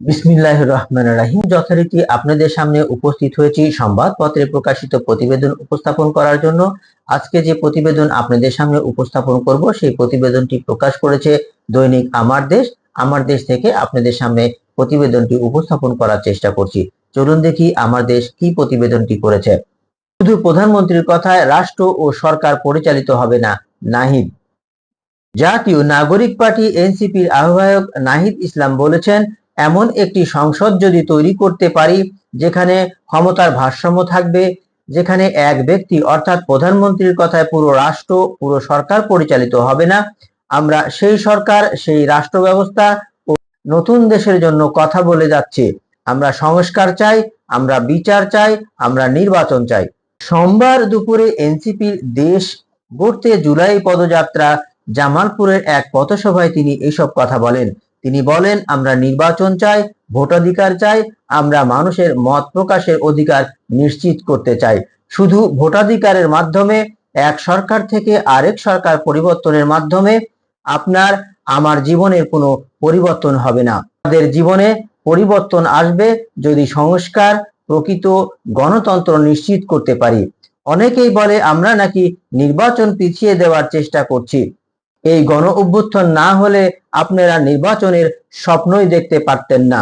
বিসমিল্লাহ রহমান রাহিম। যথারীতি আপনাদের সামনে উপস্থিত হয়েছি সংবাদপত্রে প্রকাশিত প্রতিবেদন উপস্থাপন করার জন্য। আজকে যে প্রতিবেদন আপনাদের সামনে উপস্থাপন করব, সেই প্রতিবেদনটি প্রকাশ করেছে দৈনিক আমার দেশ। আমার দেশ থেকে আপনাদের সামনে প্রতিবেদনটি উপস্থাপন করার চেষ্টা করছি। চলুন দেখি আমার দেশ কি প্রতিবেদনটি করেছে। শুধু প্রধানমন্ত্রীর কথায় রাষ্ট্র ও সরকার পরিচালিত হবে না, নাহিদ। জাতীয় নাগরিক পার্টি এনসিপির আহ্বায়ক নাহিদ ইসলাম বলেছেন এমন একটি সংসদ যদি তৈরি করতে পারি, যেখানে ক্ষমতার ভারসাম্য থাকবে, যেখানে এক ব্যক্তি অর্থাৎ প্রধানমন্ত্রীর কথায় পুরো রাষ্ট্র, পুরো সরকার পরিচালিত হবে না, আমরা সেই সরকার, সেই রাষ্ট্র ব্যবস্থা ও নতুন দেশের জন্য কথা বলে যাচ্ছি। আমরা সংস্কার চাই, আমরা বিচার চাই, আমরা নির্বাচন চাই। সোমবার দুপুরে এনসিপির দেশ গড়তে জুলাই পদযাত্রা জামালপুরের এক পথসভায় তিনি এসব কথা বলেন। তিনি বলেন, আমরা নির্বাচন চাই, ভোটাধিকার চাই, আমরা মানুষের মত প্রকাশের অধিকার নিশ্চিত করতে চাই। শুধু ভোটাধিকারের মাধ্যমে, এক সরকার থেকে আরেক সরকার পরিবর্তনের মাধ্যমে আপনার, আমার জীবনের কোনো পরিবর্তন হবে না। আমাদের জীবনে পরিবর্তন আসবে যদি সংস্কার, প্রকৃত গণতন্ত্র নিশ্চিত করতে পারি। অনেকেই বলে, আমরা নাকি নির্বাচন পিছিয়ে দেওয়ার চেষ্টা করছি। এই গণ অভ্যুত্থান না হলে আপনারা নির্বাচনের স্বপ্নই দেখতে পারতেন না।